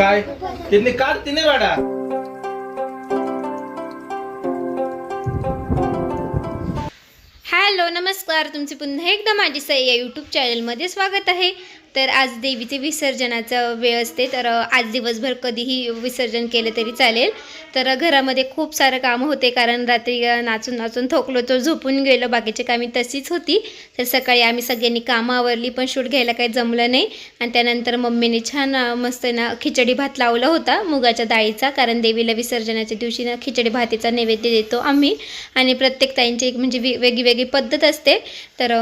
काय? त्यांनी काढ तिने वाडा हॅलो नमस्कार. तुमचे पुन्हा एकदा माझी सई या यूट्यूब चॅनलमध्ये स्वागत आहे. तर आज देवीचे विसर्जनाचा वेळ असते तर आज दिवसभर कधीही विसर्जन केलं तरी चालेल. तर घरामध्ये खूप सारं कामं होते कारण रात्री नाचून नाचून थोकलो तर झोपून गेलो. बाकीचे कामे तशीच होती. तर सकाळी आम्ही सगळ्यांनी कामं आवरली पण शूट घ्यायला काही जमलं नाही. आणि त्यानंतर मम्मीने छान मस्त ना खिचडी भात लावला होता मुगाच्या डाळीचा. कारण देवीला विसर्जनाच्या दिवशी ना खिचडी भातीचा नैवेद्य देतो आम्ही. आणि प्रत्येक ताईंची एक म्हणजे वेगळी वेगळी पद्धत असते. तर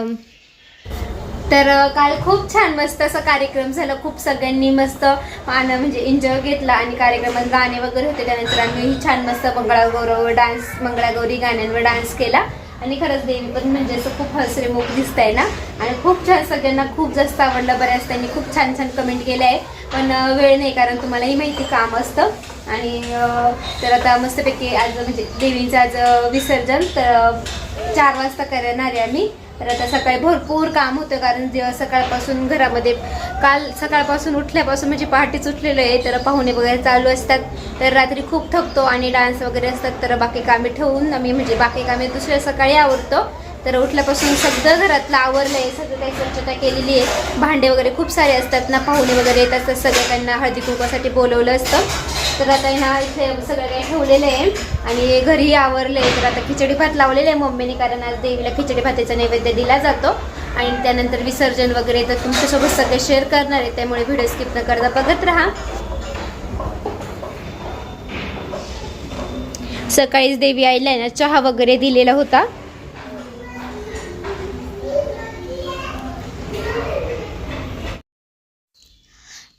तर काल खूप छान मस्त असा कार्यक्रम झाला. खूप सगळ्यांनी मस्त आन म्हणजे एन्जॉय घेतला आणि कार्यक्रमात गाणे वगैरे होते. त्यानंतर आम्ही छान मस्त मंगळागौरव डान्स मंगळागौरी गाण्यांवर डान्स केला. आणि खरंच देवी पण म्हणजे असं खूप हसरेमुख दिसत आहे ना. आणि खूप छान सगळ्यांना खूप जास्त आवडलं. बऱ्याच त्यांनी खूप छान छान कमेंट केलं आहे पण वेळ नाही कारण तुम्हालाही माहिती काम असतं. आणि तर आता मस्तपैकी आज म्हणजे देवीचं आज विसर्जन. तर चार वाजता करणार आहे आम्ही. तर आता सकाळी भरपूर काम होतं कारण जे सकाळपासून घरामध्ये काल सकाळपासून उठल्यापासून म्हणजे पहाटेच उठलेलं आहे तर पाहुणे वगैरे चालू असतात. तर रात्री खूप थकतो आणि डान्स वगैरे असतात तर बाकी कामे ठेवून आम्ही म्हणजे बाकी कामे दुसऱ्या सकाळी आवरतो. तर उठल्यापासून सगळं घरातलं आवरलं आहे सगळं काही स्वच्छता केलेली आहे. भांडे वगैरे खूप सारे असतात ना पाहुणे वगैरे येतात तर सगळं त्यांना हळदी कुंकवासाठी बोलवलं असतं. तर आता ह्या इथे सगळं काही ठेवलेलं आहे. आणि घरी आवरलं आहे तर आता खिचडी भात लावलेलं आहे मम्मीने कारण आज देवीला खिचडी भाताचा नैवेद्य दिला जातो. आणि त्यानंतर विसर्जन वगैरे तर तुमच्यासोबत सगळे शेअर करणार आहे त्यामुळे व्हिडिओ स्किप न करता बघत राहा. सकाळीच देवी आईला आहे ना चहा वगैरे दिलेला होता.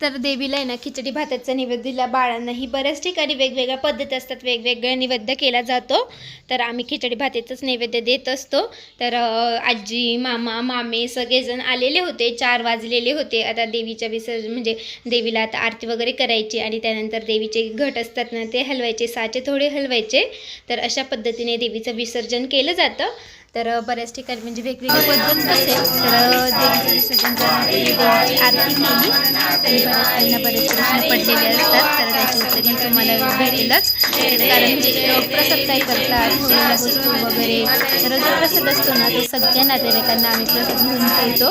तर देवीला आहे ना खिचडी भाताचा नैवेद्य दिला. बाळांनाही बऱ्याच ठिकाणी वेगवेगळ्या पद्धती असतात. वेगवेगळ्या नैवेद्य केला जातो. तर आम्ही खिचडी भाताचाच नैवेद्य देत असतो. तर आजी मामा मामे सगळेजण आलेले होते. चार वाजलेले होते. आता देवीच्या विसर्जन म्हणजे देवीला आता आरती वगैरे करायची आणि त्यानंतर देवीचे घट असतात ना ते हलवायचे. साचे थोडे हलवायचे. तर अशा पद्धतीने देवीचं विसर्जन केलं जातं. तर बऱ्याच ठिकाणी म्हणजे वेगवेगळी पद्धत असेल तर अ, देवीचं विसर्जन आरती केली. आणि बऱ्याच त्यांना बरेच प्रश्न पडलेले असतात तर त्याची उत्तरे तुम्हाला भेटेलच कारण म्हणजे प्रसाद काय करतात वस्तू वगैरे तर जो प्रसाद असतो ना तो सगळ्या नातेवाईकांना आम्ही प्रसाद घेऊन देतो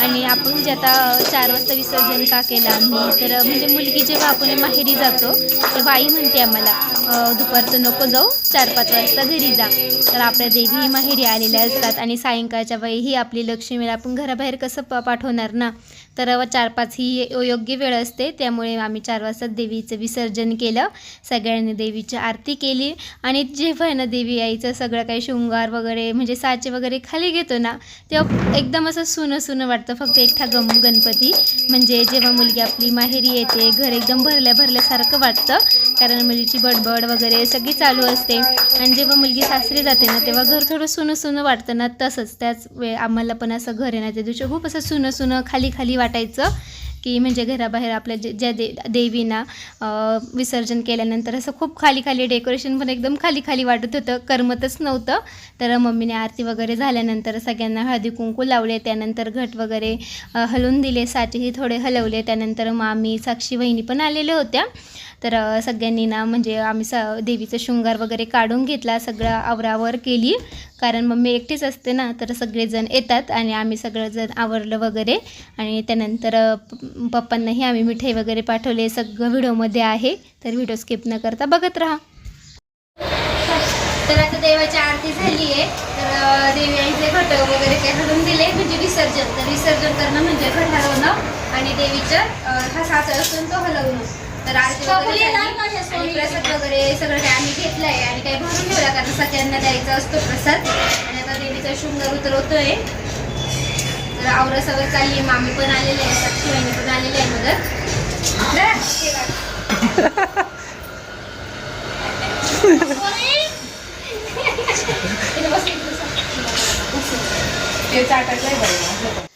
आणि आपण म्हणजे आता चार वाजता विसर्जन का केलं आम्ही? तर म्हणजे मुलगी जेव्हा आपण माहेरी जातो तेव्हा आई म्हणते आम्हाला दुपारचं नको जाऊ चार पाच वाजता घरी जा. तर आपल्या देवी माहेरी आलेल्या असतात आणि सायंकाळच्या वेळी ही आपली लक्ष्मीला आपण घराबाहेर कसं प पाठवणार ना? तर चार पाच ही योग्य वेळ असते. त्यामुळे आम्ही चार वाजता देवीचं विसर्जन केलं. सगळ्यांनी देवीची आरती केली आणि जेव्हा आहे ना देवी आईचं सगळं काही शृंगार वगैरे म्हणजे साचे वगैरे खाली घेतो ना तेव्हा एकदम असं सुनं सुनं वाटतं. फक्त एकटा गम गणपती म्हणजे जेव्हा मुलगी आपली माहेरी येते घर एकदम भरल्या भरल्यासारखं वाटतं. कारण मुलीची बडबड वगैरे सगळी चालू असते. आणि जेव्हा मुलगी सासरी जाते ना तेव्हा घर थोडं सुनं सुनं वाटतं ना तसंच. त्याच वेळ आम्हाला पण असं घर आहे ना त्या दिवशी खूप असं सुनं सुनं खाली खाली वाटायचं. की म्हणजे घराबाहेर आपल्या जे ज्या दे देवीना विसर्जन केल्यानंतर असं खूप खाली खाली डेकोरेशन पण एकदम खाली खाली वाटत होतं. करमतच नव्हतं. तर मम्मीने आरती वगैरे झाल्यानंतर सगळ्यांना हळदी कुंकू लावले. त्यानंतर घट वगैरे हलवून दिले. साचेही थोडे हलवले. त्यानंतर मामी साक्षी वहिनी पण आलेल्या होत्या. तर सगळ्यांनी ना म्हणजे आम्ही स देवीचं शृंगार वगैरे काढून घेतला सगळं आवरावर केली. कारण मम्मी एकटीच असते ना तर सगळेजण येतात आणि आम्ही सगळंजण आवरलं वगैरे. आणि त्यानंतर प- पप्पांनाही आम्ही मिठाई वगैरे पाठवले. सगळं व्हिडिओमध्ये आहे तर व्हिडिओ स्किप न करता बघत राहा. तर आता देवाची आरती झाली आहे. तर देवीचे देवी घट वगैरे काही घडून दिले म्हणजे विसर्जन. तर विसर्जन करणं म्हणजे घट हलवणं आणि देवीचं हा साचा असून तो हलवणं. तर आरती वगैरे झाली. आणि प्रसाद वगैरे सगळं काही आम्ही घेतलंय आणि काही भरून ठेवला कारण सगळ्यांना द्यायचा असतो प्रसाद. आणि आता देवीचा शृंगार उतरवतोय. तर आवरा सगळं चालली मामी पण आलेले आहे. साक्षी वहिनी पण आलेले आहे मदत. ते चाटायला बरं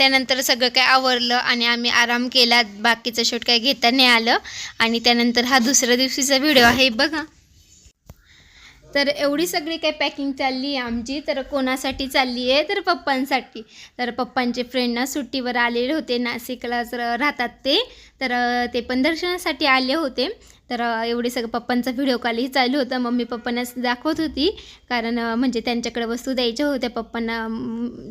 त्यानंतर सगळं काय आवरलं आणि आम्ही आराम केला. बाकीचं शूट काय घेता नाही आलं. आणि त्यानंतर हा दुसऱ्या दिवशीचा व्हिडिओ आहे बघा. तर एवढी सगळी काही पॅकिंग चालली आहे आमची. तर कोणासाठी चालली आहे? तर पप्पांसाठी. तर पप्पांचे फ्रेंड ना सुट्टीवर आलेले होते. नाशिकला राहतात ते. तर ते पण दर्शनासाठी आले होते. तर एवढे सगळं पप्पांचा व्हिडिओ कॉलही चालू होता. मम्मी पप्पांनाच दाखवत होती. कारण म्हणजे त्यांच्याकडे वस्तू द्यायच्या होत्या पप्पांना.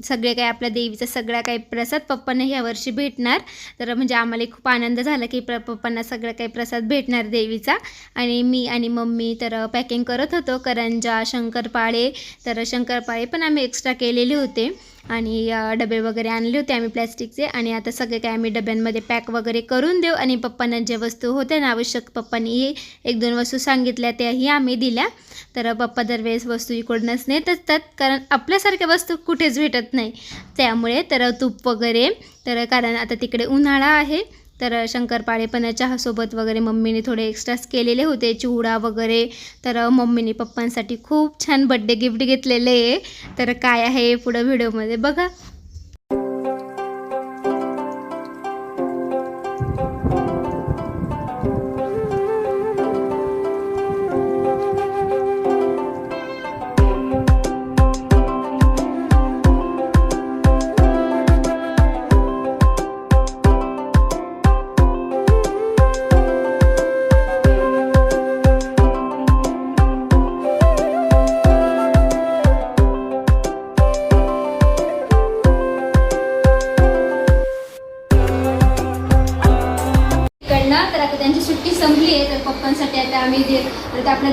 सगळे काही आपल्या देवीचा सगळा काही प्रसाद पप्पांना ह्या वर्षी भेटणार. तर म्हणजे आम्हाला खूप आनंद झाला की प्र पप्पांना सगळा काही प्रसाद भेटणार देवीचा. आणि मी आणि मम्मी तर पॅकिंग करत होतो. करंजा शंकरपाळे. तर शंकरपाळे पण आम्ही एक्स्ट्रा केलेले होते. आणि डबे वगैरे आणले होते आम्ही प्लॅस्टिकचे आणि आता सगळे काय आम्ही डब्यांमध्ये पॅक वगैरे करून देऊ आणि पप्पांना ज्या वस्तू होत्या ना आवश्यक पप्पांनी एक दोन वस्तू सांगितल्या त्याही आम्ही दिल्या. तर पप्पा दरवेळेस वस्तू इकडूनच नेत असतात कारण आपल्यासारख्या वस्तू कुठेच भेटत नाही. त्यामुळे तर तूप वगैरे तर कारण आता तिकडे उन्हाळा आहे तर शंकरपाळे पण चहासोबत वगैरे मम्मीने थोडे एक्स्ट्राच केलेले होते चिवडा वगैरे. तर मम्मीने पप्पांसाठी खूप छान बड्डे गिफ्ट घेतलेले आहे. तर काय आहे पुढं व्हिडिओमध्ये बघा.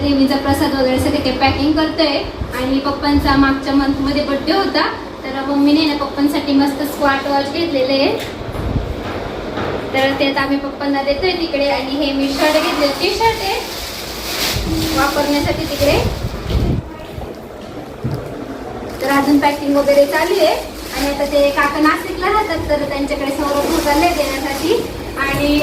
देवीचा प्रसाद वगैरे सगळे ते पॅकिंग करतोय. आणि पप्पांचा मागच्या मंथमध्ये बड्डे होता. तर मम्मीने ना पप्पांसाठी मस्त स्क्वॉट वॉच घेतलेले. आहे तर ते आता आम्ही पप्पांना देतोय तिकडे. आणि हे मी शर्ट घेतले. टी शर्ट आहे. वापरण्यासाठी तिकडे. तर अजून पॅकिंग वगैरे चालू आहे. आणि आता ते काका नाशिकला राहतात तर त्यांच्याकडे सौरभ चालले देण्यासाठी. आणि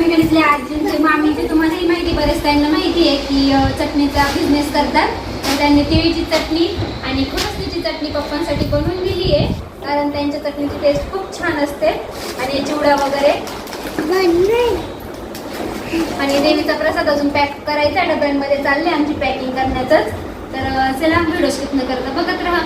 इथले आजींचे मामीचे तुम्हालाही माहिती बरेच त्यांना माहिती आहे की चटणीचा बिझनेस करतात. तर त्यांनी तिळीची चटणी आणि खुरसणीची चटणी पप्पांसाठी बनवून दिली आहे. कारण त्यांच्या चटणीची टेस्ट खूप छान असते. आणि चिवडा वगैरे. आणि देवीचा प्रसाद अजून पॅक करायचा डब्यांमध्ये चालले आमची पॅकिंग करण्याचंच. तर चला व्हिडिओ स्किप न करता बघत राहा.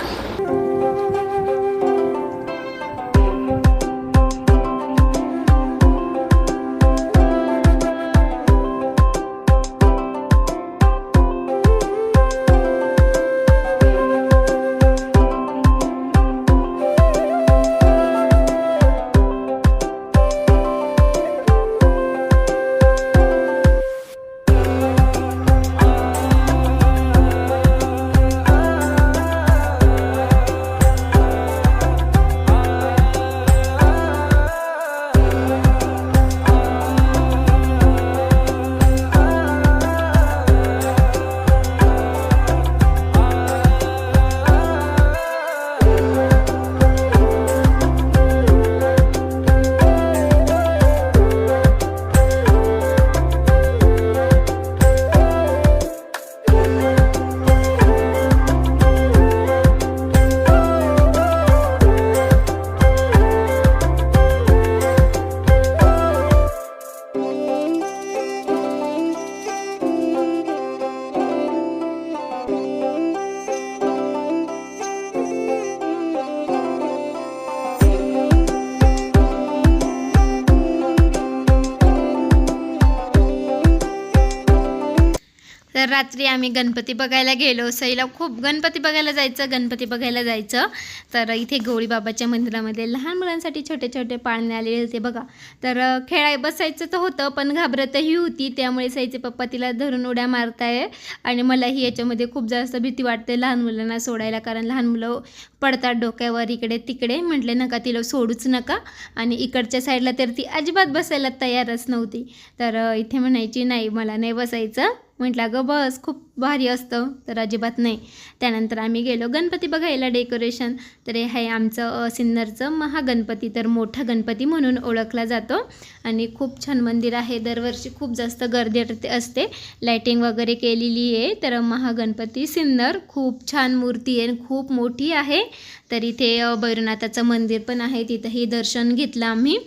तर रात्री आम्ही गणपती बघायला गेलो. सईला खूप गणपती बघायला जायचं गणपती बघायला जायचं. तर इथे गौरीबाबाच्या मंदिरामध्ये लहान मुलांसाठी छोटे छोटे पाळणे आलेले होते बघा. तर खेळाय बसायचं तर होतं पण घाबरतही होती. त्यामुळे सईचे पप्पा तिला धरून उड्या मारताय आणि मलाही याच्यामध्ये खूप जास्त भीती वाटते लहान मुलांना सोडायला. कारण लहान मुलं पडतात डोक्यावर इकडे तिकडे. म्हटले नका तिला सोडूच नका. आणि इकडच्या साईडला तर ती अजिबात बसायला तयारच नव्हती. तर इथे म्हणायची नाही मला नाही बसायचं. म्हटलं अगं बस खूप भारी असतं. तर अजिबात नाही. त्यानंतर आम्ही गेलो. गणपती बघायला डेकोरेशन. तर हे आहे आमचं सिन्नरचं महागणपती. तर मोठा गणपती म्हणून ओळखला जातो. आणि खूप छान मंदिर आहे. दरवर्षी खूप जास्त गर्दी असते- असते. लायटिंग वगैरे केलेली आहे. तर महागणपती सिन्नर खूप छान मूर्ती आहे. आणि खूप मोठी आहे. तर इथे भैरवनाथाचं मंदिर पण आहे. तिथंही दर्शन घेतलं आम्ही.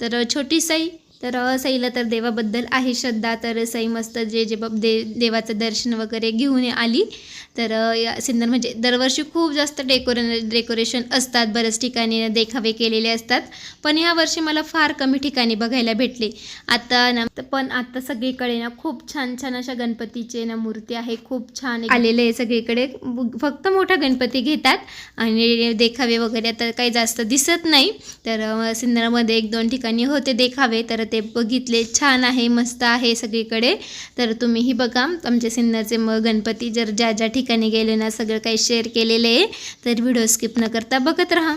तर अ, छोटी साई तर अ, सईला तर देवाबद्दल आहे श्रद्धा. तर सई मस्त जे जे बाब दे देवाचं दर्शन वगैरे घेऊन आली. तर या सिन्नर म्हणजे दरवर्षी खूप जास्त डेकोरे डेकोरेशन असतात. बऱ्याच ठिकाणी देखावे केलेले असतात. पण ह्या वर्षी मला फार कमी ठिकाणी बघायला भेटले. आता ना पण आता सगळीकडे ना खूप छान छान अशा गणपतीचे ना मूर्ती आहे. खूप छान आलेले आहे सगळीकडे. फक्त मोठा गणपती घेतात. आणि देखावे वगैरे आता काही जास्त दिसत नाही. तर सिन्नरमध्ये एक दोन ठिकाणी होते देखावे. तर ते बघितले. छान आहे मस्त आहे सगळीकडे. तर तुम्हीही बघा. आमच्या सिन्नरचे मग गणपती जर ज्या ज्या ठिकाणी गेले ना सगळं काही शेअर केलेलं आहे. तर व्हिडिओ स्किप न करता बघत राहा.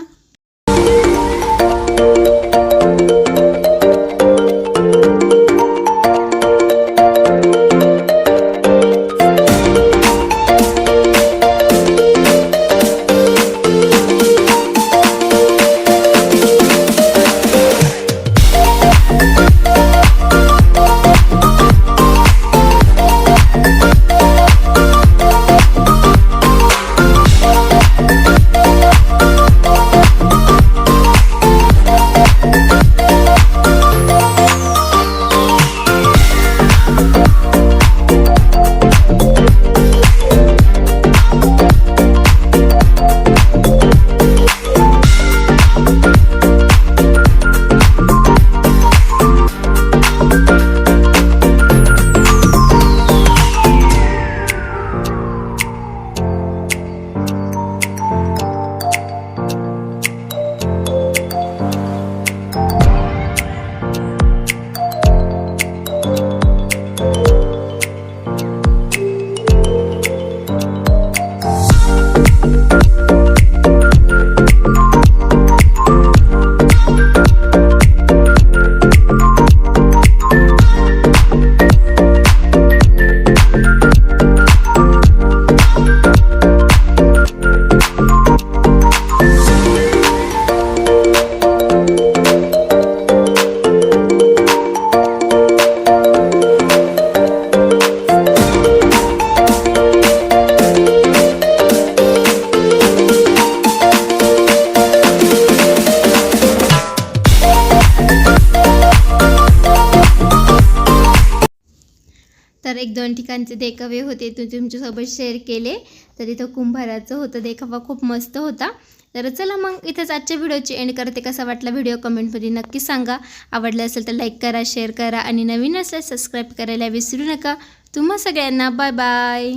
तर एक दोन ठिकाणचे देखावे होते तू तुमच्यासोबत शेअर केले. तर इथं कुंभाराचं होतं देखावा खूप मस्त होता. तर चला मग इथंच आजच्या व्हिडिओची एंड करते. कसा वाटला व्हिडिओ कमेंटमध्ये नक्की सांगा. आवडला असेल तर लाईक करा शेअर करा आणि नवीन असल्यास सबस्क्राईब करायला विसरू नका. तुम्हा सगळ्यांना बाय बाय